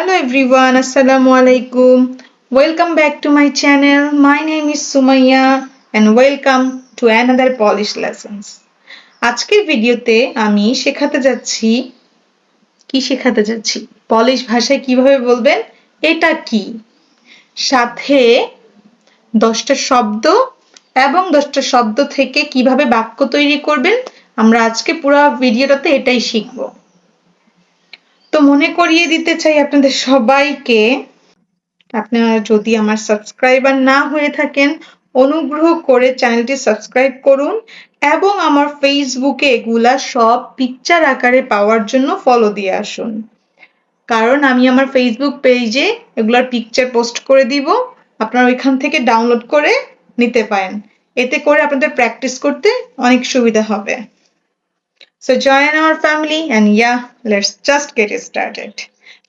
Hello everyone, Assalamu alaikum. Welcome back to my channel. My name is Sumaya and welcome to another Polish lessons. আজকের ভিডিওতে আমি শেখাতে যাচ্ছি কি শেখাতে যাচ্ছি পলিশ ভাষায় কীভাবে বলবেন এটা কি সাথে দশটা শব্দ এবং দশটা শব্দ থেকে কীভাবে বাক্য তৈরি করবেন আমরা আজকে পুরো ভিডিওটাতে এটাই শিখব মনে করিয়ে দিতে চাই আপনাদের সবাইকে। আপনারা যদি আমার সাবস্ক্রাইবার না হয়ে থাকেন, অনুগ্রহ করে চ্যানেলটি সাবস্ক্রাইব করুন এবং আমার ফেসবুকে এগুলা সব পিকচার আকারে পাওয়ার জন্য ফলো দিয়ে আসুন। কারণ আমি আমার ফেসবুক পেজে এগুলার পিকচার পোস্ট করে দিব, আপনারা ওইখান থেকে ডাউনলোড করে নিতে পারেন। এতে করে আপনাদের প্র্যাকটিস করতে অনেক সুবিধা হবে। So join our family and yeah, let's just get started.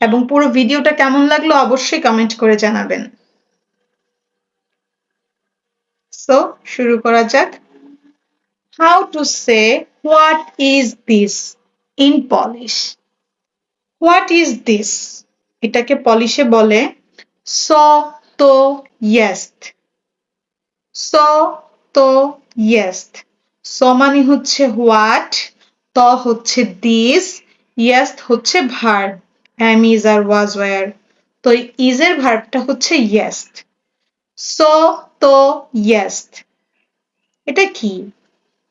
এবং পুরো ভিডিওটা কেমন লাগল অবশ্যই কমেন্ট করে জানাবেন। সো শুরু করা যাক। How to say what is this in Polish what is this এটাকে পলিশে বলে স তো ইয়েস্ট স তো ইয়েস্ট স মানে হচ্ছে হোয়াট ত হচ্ছে দিস ইয়াস্ট হচ্ছে verb am is are was were তো ইজ এর ভার্বটা হচ্ছে ইয়েস্ট সো তো ইয়েস্ট এটা কি?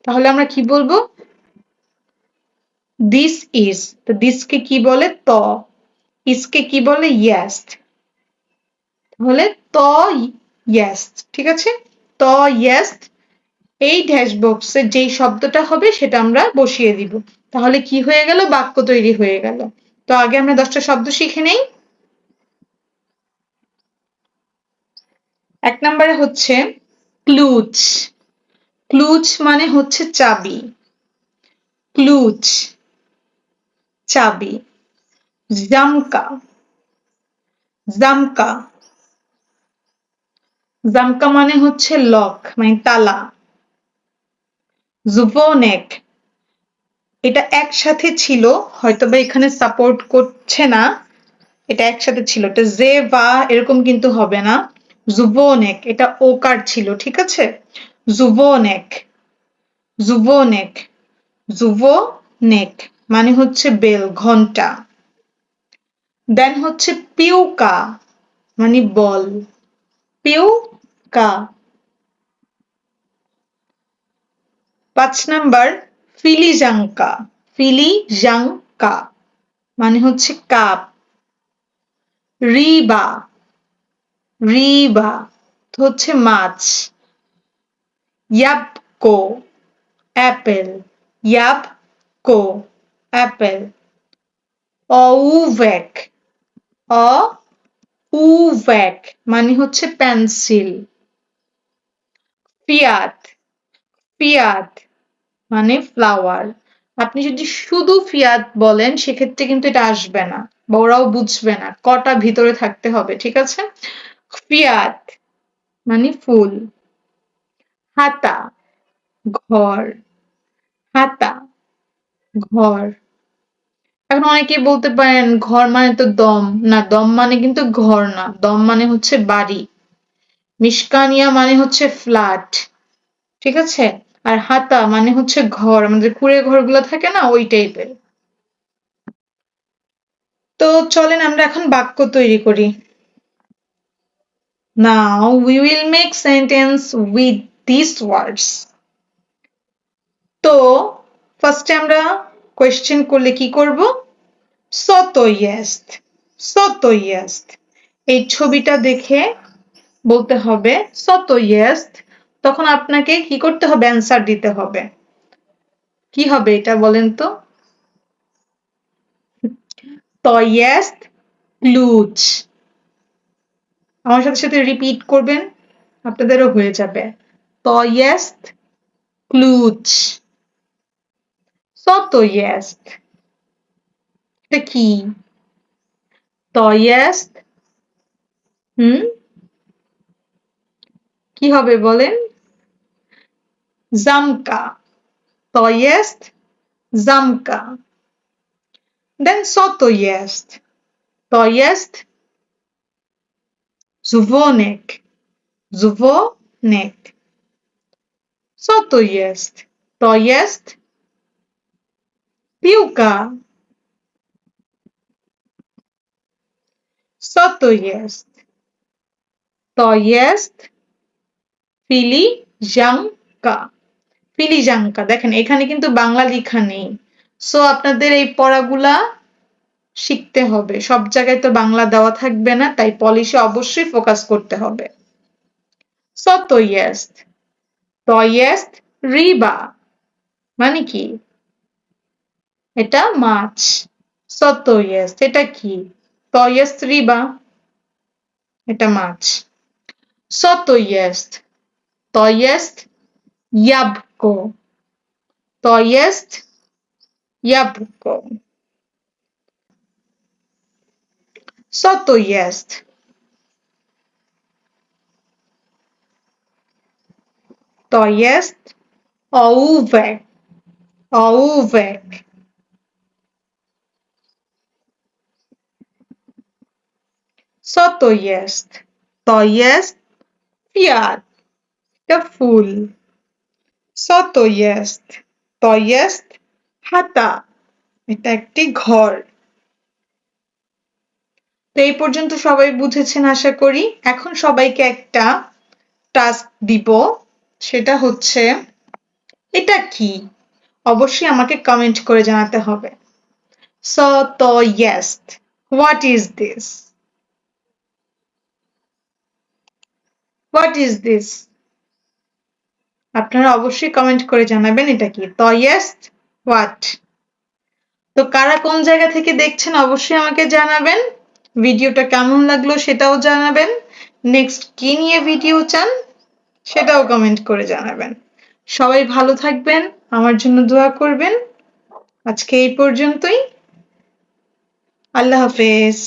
তাহলে আমরা কি বলব? দিস ইজ তো দিসকে কি বলে? ত। ইসকে কি বলে? ইয়েস্ট তাহলে ত ইয়েস্ট ঠিক আছে? ত ইয়েস্ট এই ড্যাশবক্সে যেই শব্দটা হবে সেটা আমরা বসিয়ে দিব। তাহলে কি হয়ে গেল? বাক্য তৈরি হয়ে গেল। তো আগে আমরা দশটা শব্দ শিখে নেই। এক নম্বরে হচ্ছে ক্লুচ ক্লুচ মানে হচ্ছে চাবি। ক্লুচ চাবি। জামকা। জামকা। জামকা মানে হচ্ছে লক মানে তালা। জুভোনেক এটা একসাথে ছিল, হয়তোবা এখানে সাপোর্ট করছে না। এটা একসাথে ছিল। এটা জে বা, এরকম কিন্তু হবে না। জুভোনেক এটা ওকার ছিল, ঠিক আছে? জুভোনেক জুভোনেক জুভোনেক মানে হচ্ছে বেল ঘণ্টা। দেন হচ্ছে পিউকা মানে বল। পিউকা পাঁচ নাম্বার, ফিলিজাঙ্কা। ফিলিজাঙ্কা মানে হচ্ছে কাপ। রিবা। রিবা হচ্ছে মাছ। ইয়াবকো অ্যাপেল। ইয়াবকো অ্যাপেল। অউভেক অ উভেক মানে হচ্ছে পেন্সিল। ফিয়াত। ফিয়াত মানে ফ্লাওয়ার আপনি যদি শুধু ফিয়াত বলেন, সেক্ষেত্রে কিন্তু এটা আসবে না বা ওরাও বুঝবে না। কটা ভিতরে থাকতে হবে, ঠিক আছে? ফিয়াত মানে ফুল। হাতা, ঘর। হাতা, ঘর। এখন অনেকে বলতে পারেন, ঘর মানে তো দম। না, দম মানে কিন্তু ঘর না। দম মানে হচ্ছে বাড়ি। মিসকানিয়া মানে হচ্ছে ফ্ল্যাট, ঠিক আছে? আর হাতা মানে হচ্ছে ঘর, আমাদের কুড়ে ঘরগুলো থাকে না, ওই টাইপের তো চলেন আমরা এখন বাক্য তৈরি করি। Now we will make sentence with this words তো ফার্স্টে আমরা কোয়েশ্চেন করলে কি করব? সত ইয়েস্ট সত ইয়েস্ট এই ছবিটা দেখে বলতে হবে সত ইয়েস্ট তখন আপনাকে কি করতে হবে? অ্যান্সার দিতে হবে। কি হবে এটা বলেন তো? ক্লুচ আমার সাথে সাথে রিপিট করবেন, আপনাদেরও হয়ে যাবে। তয়েস্ট ক্লুচ সতয়েস্ট এটা কি? তয়েস্ট হুম? কি হবে বলেন? zamka. To jest zamka. Then co to jest? To jest dzwonek. Dzwonek. Co to jest? To jest piłka. Co to jest? To jest filiżanka. ফিলিজাঙ্কা দেখেন, এখানে কিন্তু বাংলা লেখা নেই। সো আপনাদের এই পড়াগুলা শিখতে হবে। সব জায়গায় তো বাংলা দেওয়া থাকবে না, তাই পলিশে অবশ্যই ফোকাস করতে হবে। রিবা মানে কি? এটা মাছ। সো ইয়েস্ট এটা কি? তো ইয়েস্ট রিবা এটা মাছ। সো তো ইয়েস্ট To jest jabłko. To jest jabłko. Co to jest? To jest ołówek. Ołówek. Co to jest? To jest Fiat. The Co to jest? To jest হাতা, এটা একটি ঘর। তো এই পর্যন্ত সবাই বুঝেছেন আশা করি। এখন সবাইকে একটা টাস্ক দিব, সেটা হচ্ছে, এটা কি? অবশ্যই আমাকে কমেন্ট করে জানাতে হবে। সো তো yeast what is this what is this আপনারা অবশ্যই কমেন্ট করে জানাবেন এটা কি? তো ইয়েস্ট হোয়াট তো কারা কোন জায়গা থেকে দেখছেন অবশ্যই আমাকে জানাবেন। ভিডিওটা কেমন লাগল সেটাও জানাবেন। নেক্সট কি নিয়ে ভিডিও চান সেটাও কমেন্ট করে জানাবেন। সবাই ভালো থাকবেন, আমার জন্য দোয়া করবেন। আজকে এই পর্যন্তই। আল্লাহ হাফেজ।